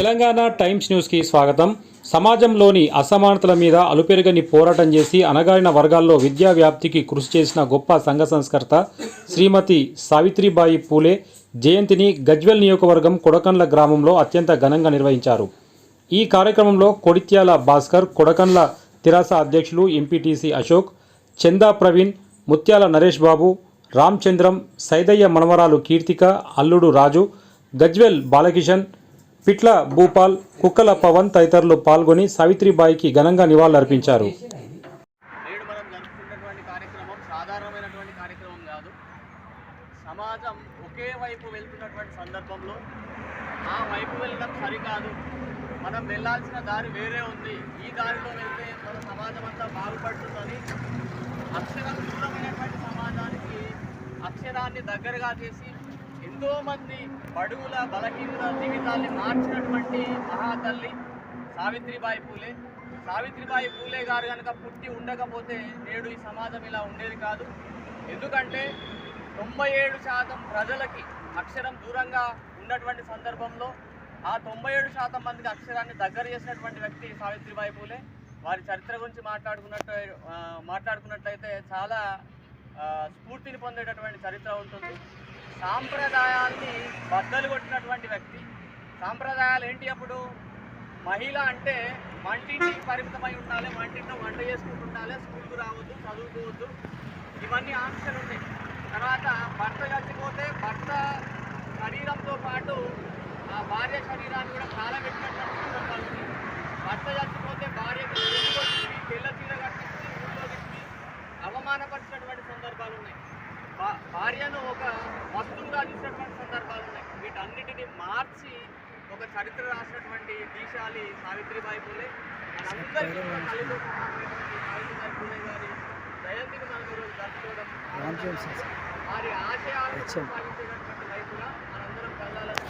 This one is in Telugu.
తెలంగాణ టైమ్స్ న్యూస్కి స్వాగతం. సమాజంలోని అసమానతల మీద అలుపెరగని పోరాటం చేసి అణగారిన వర్గాల్లో విద్యా వ్యాప్తికి కృషి చేసిన గొప్ప సంఘ సంస్కర్త శ్రీమతి సావిత్రిబాయి పూలే జయంతిని గజ్వెల్ నియోజకవర్గం కొడకండ్ల గ్రామంలో అత్యంత ఘనంగా నిర్వహించారు. ఈ కార్యక్రమంలో కొడిత్యాల భాస్కర్ కొడకండ్ల తిరాస అధ్యక్షులు ఎంపీటీసీ అశోక్ చందా ప్రవీణ్ ముత్యాల నరేష్ బాబు రామచంద్రం సైదయ్య మనవరాలు కీర్తిక అల్లుడు రాజు గజ్వెల్ బాలకిషన్ పిట్ల భూపాల్ కుక్కల పవన్ తదితరులు పాల్గొని సావిత్రిబాయికి ఘనంగా నివాళులర్పించారు. నేడు మనం జరుపుకున్నటువంటి కార్యక్రమం సాధారణమైనటువంటి కార్యక్రమం కాదు. సమాజం ఒకే వైపు వెళ్తున్నటువంటి సందర్భంలో ఆ వైపు వెళ్ళడం సరికాదు. మనం వెళ్ళాల్సిన దారి వేరే ఉంది. ఈ దారిలో వెళ్తే మన సమాజం అంతా బాగుపడుతుందని అక్షరం దూరమైనటువంటి సమాజానికి అక్షరాన్ని దగ్గరగా చేసి ఎంతోమంది బడుగుల బలహీనుల జీవితాన్ని మార్చినటువంటి మహాతల్లి సావిత్రిబాయి పూలే. సావిత్రిబాయి పూలే గారు కనుక పుట్టి ఉండకపోతే నేడు ఈ సమాజం ఇలా ఉండేది కాదు. ఎందుకంటే తొంభై ఏడు శాతం ప్రజలకి అక్షరం దూరంగా ఉన్నటువంటి సందర్భంలో ఆ తొంభై ఏడు శాతం మందికి అక్షరాన్ని దగ్గర చేసినటువంటి వ్యక్తి సావిత్రిబాయి పూలే. వారి చరిత్ర గురించి మాట్లాడుకున్నట్టు మాట్లాడుకున్నట్లయితే చాలా స్ఫూర్తిని పొందేటటువంటి చరిత్ర ఉంటుంది. సాంప్రదాయాల్ని బద్దలు కొట్టినటువంటి వ్యక్తి. సాంప్రదాయాలు ఏంటి అప్పుడు? మహిళ అంటే వంటింటికి పరిమితమై ఉండాలి వంటింట్లో వంట చేసుకుంటూ ఉండాలి స్కూల్కి రావద్దు చదువుకోవద్దు. ఇవన్నీ ఆంక్షలు ఉన్నాయి తర్వాత భర్త చచ్చిపోతే భర్త శరీరంతో పాటు ఆ భార్య శరీరాన్ని కూడా కాలబెట్టినటువంటి సందర్భాలు ఉన్నాయి భర్త చచ్చిపోతే భార్యకు పెళ్ళి కొట్టి తెల్ల చీర కట్టించి ఊళ్ళో తిప్పి అవమానపరిచినటువంటి సందర్భాలు ఉన్నాయి భా- భార్యను ఒక వస్తువుగా చూసినటువంటి సందర్భాలు ఉన్నాయి వీటన్నిటిని మార్చి ఒక చరిత్ర రాసినటువంటి దీశాలి సావిత్రిబాయి పూలే. మనందరికీ కూడా తల్లితో సమానమైనటువంటి సావిత్రిబాయి పూలే గారి జయంతిని మనం ఈరోజు జరుపుకోవడం ఆనందంగా వారి ఆశయాలను కొనసాగించేటటువంటి వైపుగా మనందరం కళ్ళాలని